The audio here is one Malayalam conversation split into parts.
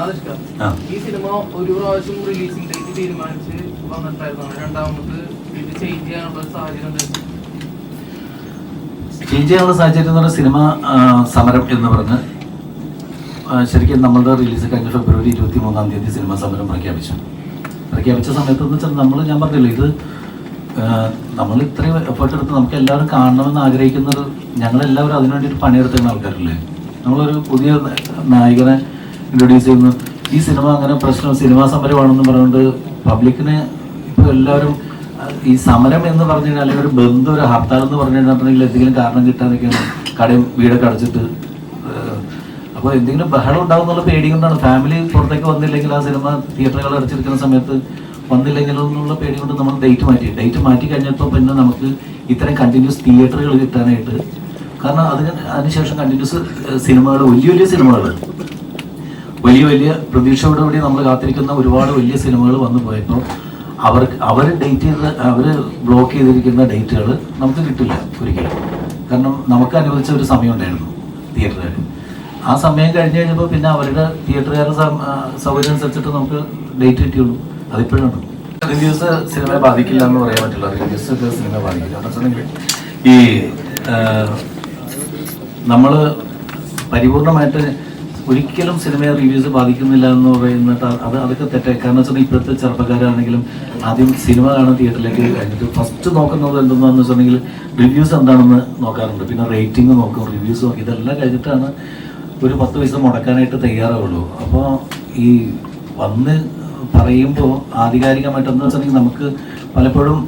ഈ സിനിമ ഒരു പ്രാവശ്യം റിലീസിംഗ് ഡേറ്റ് തീരുമാനിച്ച് വന്നിട്ടായിരുന്നു. രണ്ടാമത് ഇത് ചേഞ്ച് ചെയ്യാനുള്ള സാഹചര്യം എന്തായിരുന്നു? ചേഞ്ച് ചെയ്യാനുള്ള സാഹചര്യം എന്ന് പറഞ്ഞാൽ സിനിമ സമരം എന്ന് പറഞ്ഞ് ശരിക്കും നമ്മളുടെ റിലീസ് കഴിഞ്ഞ ഫെബ്രുവരി ഇരുപത്തി മൂന്നാം തീയതി സിനിമ സമരം പ്രഖ്യാപിച്ചു. പ്രഖ്യാപിച്ച സമയത്ത് എന്ന് വെച്ചാൽ നമ്മൾ ഞാൻ പറഞ്ഞില്ല ഇത് നമ്മൾ ഇത്രയും എഫേർട്ട് എടുത്ത് നമുക്ക് എല്ലാവരും കാണണമെന്ന് ആഗ്രഹിക്കുന്നത് ഞങ്ങളെല്ലാവരും അതിനുവേണ്ടിയിട്ട് പണിയെടുത്തിരുന്ന ആൾക്കാരല്ലേ? നമ്മളൊരു പുതിയ നായകനെ ഇൻട്രൊഡ്യൂസ് ചെയ്യുന്നു. ഈ സിനിമ അങ്ങനെ പ്രശ്നം സിനിമാ സമരമാണെന്ന് പറഞ്ഞുകൊണ്ട് പബ്ലിക്കിന് ഇപ്പോൾ എല്ലാവരും ഈ സമരം എന്ന് പറഞ്ഞു കഴിഞ്ഞാൽ അല്ലെങ്കിൽ ഒരു ബന്ധം ഒരു ഹർത്താൽ എന്ന് പറഞ്ഞു കഴിഞ്ഞിട്ടുണ്ടെങ്കിൽ എന്തെങ്കിലും കാരണം കിട്ടാനൊക്കെയാണ് കടയും വീടൊക്കെ അടച്ചിട്ട്. അപ്പോൾ എന്തെങ്കിലും ബഹളം ഉണ്ടാവും എന്നുള്ള പേടി കൊണ്ടാണ്. ഫാമിലി പുറത്തേക്ക് വന്നില്ലെങ്കിൽ ആ സിനിമ തിയേറ്ററുകൾ അടച്ചിരിക്കുന്ന സമയത്ത് വന്നില്ലെങ്കിലോ എന്നുള്ള പേടി കൊണ്ട് നമ്മൾ ഡേറ്റ് മാറ്റി. ഡേറ്റ് മാറ്റി കഴിഞ്ഞപ്പോൾ പിന്നെ നമുക്ക് ഇത്തരം കണ്ടിന്യൂസ് തിയേറ്ററുകൾ കിട്ടാനായിട്ട്. കാരണം അതിന് അതിനുശേഷം കണ്ടിന്യൂസ് സിനിമകൾ വലിയ വലിയ സിനിമകൾ വലിയ വലിയ പ്രതീക്ഷയോടുകൂടി നമ്മൾ കാത്തിരിക്കുന്ന ഒരുപാട് വലിയ സിനിമകൾ വന്നു പോയപ്പോൾ അവർക്ക് അവർ ഡേറ്റ് ചെയ്ത് അവർ ബ്ലോക്ക് ചെയ്തിരിക്കുന്ന ഡേറ്റുകൾ നമുക്ക് കിട്ടില്ല ഒരിക്കലും. കാരണം നമുക്ക് അനുവദിച്ച ഒരു സമയം ഉണ്ടായിരുന്നു തിയേറ്ററുകാർ ആ സമയം കഴിഞ്ഞ് കഴിഞ്ഞപ്പോൾ പിന്നെ അവരുടെ തിയേറ്ററുകാരുടെ സൗകര്യം അനുസരിച്ചിട്ട് നമുക്ക് ഡേറ്റ് കിട്ടിയുള്ളൂ. അതിപ്പോഴാണ്. റിവ്യൂസ് സിനിമയെ ബാധിക്കില്ല എന്ന് പറയാൻ പറ്റില്ല. റിവ്യൂസ് ഒക്കെ സിനിമയെ ബാധിക്കില്ല. വെച്ചിട്ടുണ്ടെങ്കിൽ ഈ നമ്മൾ പരിപൂർണമായിട്ട് ഒരിക്കലും സിനിമ റിവ്യൂസ് ബാധിക്കുന്നില്ല എന്ന് പറയുന്നത് അത് അതൊക്കെ തെറ്റായി. കാരണം വെച്ചാൽ ഇപ്പോഴത്തെ ചെറുപ്പക്കാരാണെങ്കിലും ആദ്യം സിനിമ കാണാൻ തിയേറ്ററിലേക്ക് കഴിഞ്ഞിട്ട് ഫസ്റ്റ് നോക്കുന്നത് എന്തെന്നാന്ന് വെച്ചിട്ടുണ്ടെങ്കിൽ റിവ്യൂസ് എന്താണെന്ന് നോക്കാറുണ്ട്. പിന്നെ റേറ്റിംഗ് നോക്കും റിവ്യൂസ് നോക്കും. ഇതെല്ലാം കഴിഞ്ഞിട്ടാണ് ഒരു പത്ത് പൈസ മുടക്കാനായിട്ട് തയ്യാറാവുള്ളൂ. അപ്പോൾ ഈ വന്ന് പറയുമ്പോൾ ആധികാരികമായിട്ട് എന്താ വെച്ചിട്ടുണ്ടെങ്കിൽ നമുക്ക് പലപ്പോഴും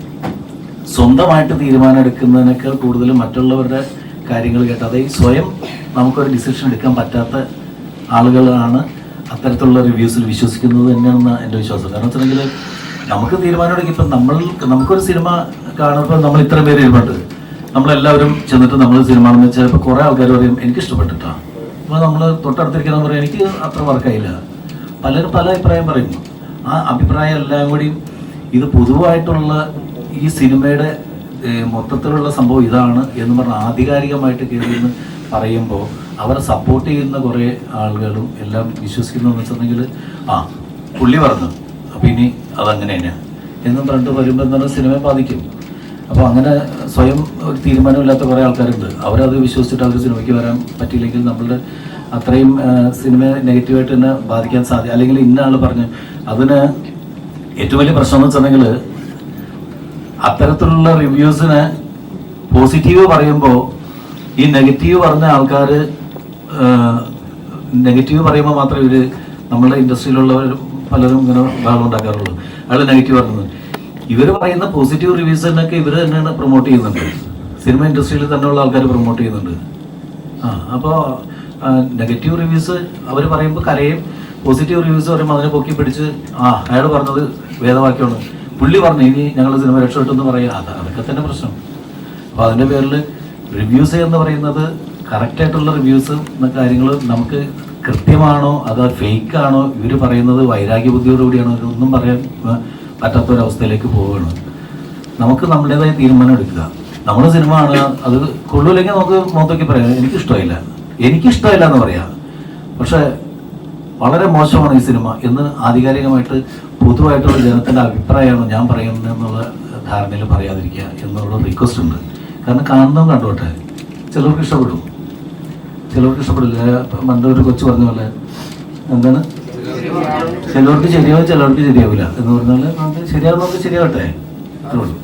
സ്വന്തമായിട്ട് തീരുമാനം എടുക്കുന്നതിനേക്കാൾ കൂടുതൽ മറ്റുള്ളവരുടെ കാര്യങ്ങൾ കേട്ട് അതായത് സ്വയം നമുക്കൊരു ഡിസിഷൻ എടുക്കാൻ പറ്റാത്ത ആളുകളാണ് അത്തരത്തിലുള്ള റിവ്യൂസിൽ വിശ്വസിക്കുന്നത് തന്നെയാണെന്ന് എന്റെ വിശ്വാസം. കാരണം വെച്ചിട്ടുണ്ടെങ്കിൽ നമുക്ക് തീരുമാനമെടുക്കും ഇപ്പം നമ്മൾ നമുക്കൊരു സിനിമ കാണുമ്പോൾ നമ്മൾ ഇത്ര പേര് ഇരുപണ്ട് നമ്മളെല്ലാവരും ചെന്നിട്ട് നമ്മൾ സിനിമ എന്ന് വെച്ചാൽ ഇപ്പോൾ കുറേ ആൾക്കാർ പറയും എനിക്ക് ഇഷ്ടപ്പെട്ടിട്ടാണ് അപ്പോൾ നമ്മൾ തൊട്ടടുത്തിരിക്കുന്ന പറയും എനിക്ക് അത്ര വർക്കായില്ല. പലരും പല അഭിപ്രായം പറയുന്നു. ആ അഭിപ്രായം എല്ലാം കൂടി ഇത് പൊതുവായിട്ടുള്ള ഈ സിനിമയുടെ മൊത്തത്തിലുള്ള സംഭവം ഇതാണ് എന്ന് പറഞ്ഞ് ആധികാരികമായിട്ട് കയറിയെന്ന് പറയുമ്പോൾ അവരെ സപ്പോർട്ട് ചെയ്യുന്ന കുറേ ആളുകളും എല്ലാം വിശ്വസിക്കുന്നതെന്ന് വെച്ചിട്ടുണ്ടെങ്കിൽ ആ പുള്ളി പറഞ്ഞു അപ്പം ഇനി അതങ്ങനെ തന്നെയാണ് എന്നും പറഞ്ഞിട്ട് വരുമ്പോൾ എന്താണ് സിനിമയെ ബാധിക്കും. അപ്പോൾ അങ്ങനെ സ്വയം ഒരു തീരുമാനമില്ലാത്ത കുറേ ആൾക്കാരുണ്ട്. അവരത് വിശ്വസിച്ചിട്ട് അവർ സിനിമയ്ക്ക് വരാൻ പറ്റിയില്ലെങ്കിൽ നമ്മളുടെ അത്രയും സിനിമയെ നെഗറ്റീവായിട്ട് തന്നെ ബാധിക്കാൻ സാധ്യത അല്ലെങ്കിൽ ഇന്ന ആൾ പറഞ്ഞു അതിന് ഏറ്റവും വലിയ പ്രശ്നം എന്ന് വെച്ചിട്ടുണ്ടെങ്കിൽ അത്തരത്തിലുള്ള റിവ്യൂസിന് പോസിറ്റീവ് പറയുമ്പോൾ ഈ നെഗറ്റീവ് പറഞ്ഞ ആൾക്കാർ നെഗറ്റീവ് പറയുമ്പോൾ മാത്രമേ ഇവർ നമ്മുടെ ഇൻഡസ്ട്രിയിലുള്ളവർ പലരും ഇങ്ങനെ ബഹളം ഉണ്ടാക്കാറുള്ളൂ. അയാൾ നെഗറ്റീവ് പറഞ്ഞത്. ഇവർ പറയുന്ന പോസിറ്റീവ് റിവ്യൂസിനൊക്കെ ഇവർ തന്നെയാണ് പ്രൊമോട്ട് ചെയ്യുന്നുണ്ട്. സിനിമ ഇൻഡസ്ട്രിയിൽ തന്നെയുള്ള ആൾക്കാർ പ്രൊമോട്ട് ചെയ്യുന്നുണ്ട്. ആ അപ്പോൾ നെഗറ്റീവ് റിവ്യൂസ് അവർ പറയുമ്പോൾ കരയും. പോസിറ്റീവ് റിവ്യൂസ് പറയുമ്പോൾ അതിനെ പൊക്കി പിടിച്ച് ആ അയാൾ പറഞ്ഞത് വേദവാക്യമാണ്. പുള്ളി പറഞ്ഞു ഇനി ഞങ്ങൾ സിനിമ രക്ഷപ്പെട്ടെന്ന് പറയുക അത് അതൊക്കെ തന്നെ പ്രശ്നം. അപ്പോൾ അതിന്റെ പേരിൽ റിവ്യൂസ് എന്ന് പറയുന്നത് കറക്റ്റായിട്ടുള്ള റിവ്യൂസ് കാര്യങ്ങൾ നമുക്ക് കൃത്യമാണോ അത് ഫേക്ക് ആണോ ഇവർ പറയുന്നത് വൈരാഗ്യ ബുദ്ധിയോടുകൂടിയാണോ ഇതൊന്നും പറയാൻ പറ്റാത്തൊരവസ്ഥയിലേക്ക് പോവുകയാണ്. നമുക്ക് നമ്മുടേതായ തീരുമാനം എടുക്കുക. നമ്മൾ സിനിമ ആണ് അത് കൊള്ളൂല്ലെങ്കിൽ നമുക്ക് മുഖത്തേക്ക് പറയാം എനിക്കിഷ്ടമായില്ല എനിക്കിഷ്ടമായില്ല എന്ന് പറയാം. പക്ഷേ വളരെ മോശമാണ് ഈ സിനിമ എന്ന് ആധികാരികമായിട്ട് പൊതുവായിട്ടുള്ള ജനത്തിന്റെ അഭിപ്രായമാണ് ഞാൻ പറയുന്നത് എന്നുള്ള ധാരണയിൽ പറയാതിരിക്കുക എന്നുള്ള റിക്വസ്റ്റ് ഉണ്ട്. കാരണം കാണുന്നതും കണ്ടോട്ടെ? ചിലർക്ക് ഇഷ്ടപ്പെടും. ചിലർക്ക് ഇഷ്ടപ്പെടില്ല. പണ്ട് കൊച്ചു പറഞ്ഞ പോലെ എന്താണ്? ചിലർക്ക് ശരിയാവും ചിലർക്ക് ശരിയാവില്ല എന്ന് പറഞ്ഞാൽ ശരിയാവുന്നവർക്ക് ശരിയാവട്ടെ? അത്രേ ഉള്ളൂ.